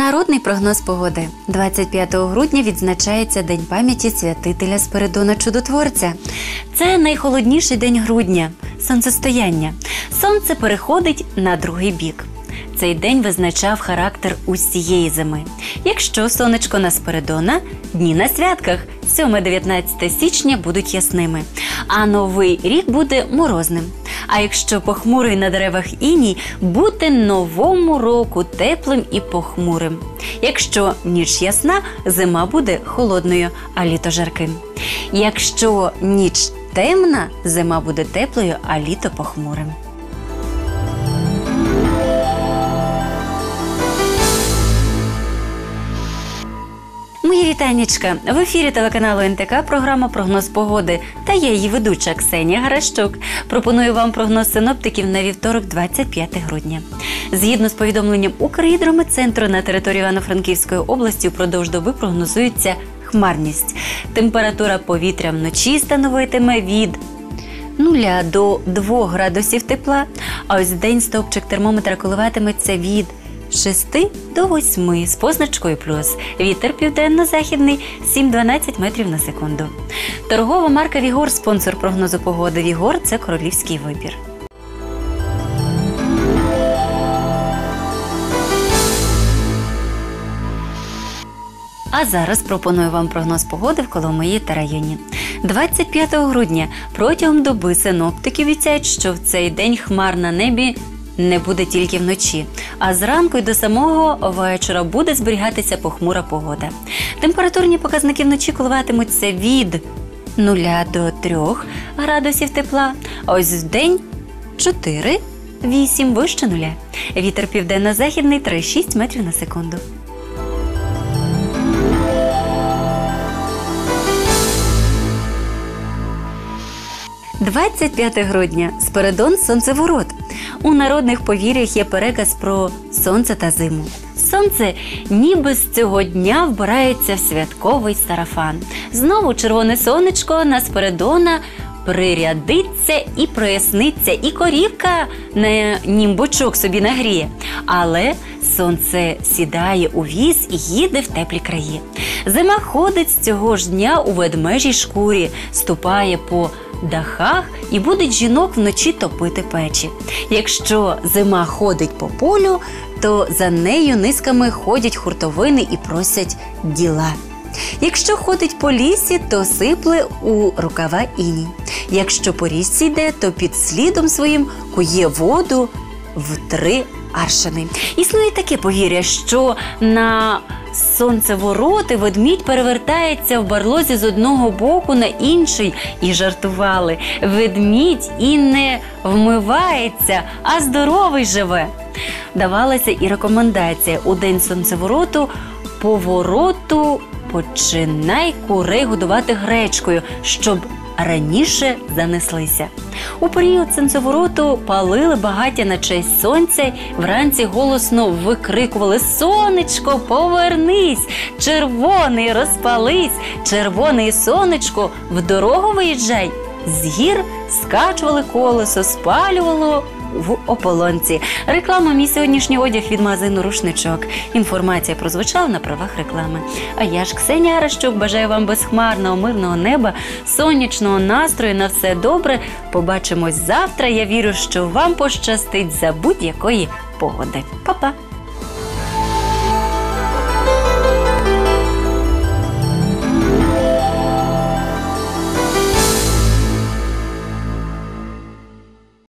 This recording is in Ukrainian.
Народний прогноз погоди 25 грудня відзначається День пам'яті святителя Спиридона Чудотворця. Це найхолодніший день грудня сонцестояння. Сонце переходить на другий бік. Цей день визначав характер усієї зими. Якщо сонечко на Спиридона, дні на святках 7-19 січня будуть ясними, а новий рік буде морозним. А якщо похмурий на деревах іній, бути новому року теплим і похмурим. Якщо ніч ясна, зима буде холодною, а літо жарким. Якщо ніч темна, зима буде теплою, а літо похмурим. Мої вітаннячка! В ефірі телеканалу НТК програма Прогноз погоди та я її ведуча Ксенія Гаращук. Пропоную вам прогноз синоптиків на вівторок, 25 грудня. Згідно з повідомленням Укргідрометцентру на території Івано-Франківської області впродовж доби прогнозується хмарність. Температура повітря вночі становитиме від 0 до 2 градусів тепла, а ось день стовпчик термометра коливатиметься від 6 до 8 з позначкою плюс. Вітер південно-західний 7-12 метрів на секунду. Торгова марка Вігор спонсор прогнозу погоди. Вігор це королівський вибір. А зараз пропоную вам прогноз погоди в Коломиї та районі. 25 грудня протягом доби синоптики обіцяють, що в цей день хмар на небі не буде тільки вночі, а зранку й до самого вечора буде зберігатися похмура погода. Температурні показники вночі коливатимуться від 0 до 3 градусів тепла, а ось в день 4 8 вище нуля. Вітер південно-західний 3-6 метрів на секунду. – 25 грудня Спиридон Сонцеворот. У народних повір'ях є переказ про сонце та зиму. Сонце ніби з цього дня вбирається в святковий сарафан. Знову червоне сонечко на Спиридона прирядиться і проясниться, і корівка на німбочок собі нагріє. Але сонце сідає у віз і їде в теплі краї. Зима ходить з цього ж дня у ведмежій шкурі, ступає по дахах і будуть жінок вночі топити печі. Якщо зима ходить по полю, то за нею низками ходять хуртовини і просять діла. Якщо ходить по лісі, то сипле у рукава іній. Якщо по річці йде, то під слідом своїм кує воду в три аршини. Існує таке повір'я, що на сонцевороти ведмідь перевертається в барлозі з одного боку на інший і жартували. Ведмідь і не вмивається, а здоровий живе. Давалася і рекомендація у день сонцевороту повороту починай курей годувати гречкою, щоб раніше занеслися. У період сенцевороту палили багаття на честь сонця, вранці голосно викрикували Сонечко, повернись! Червоний розпались, червоний сонечко, в дорогу виїжджай. З гір скачували колесо, спалювало в ополонці. Реклама мій сьогоднішній одяг від магазину Рушничок. Інформація прозвучала на правах реклами. А я ж Ксенія Аращук бажаю вам безхмарного, мирного неба, сонячного настрою на все добре. Побачимось завтра. Я вірю, що вам пощастить за будь-якої погоди. Па-па!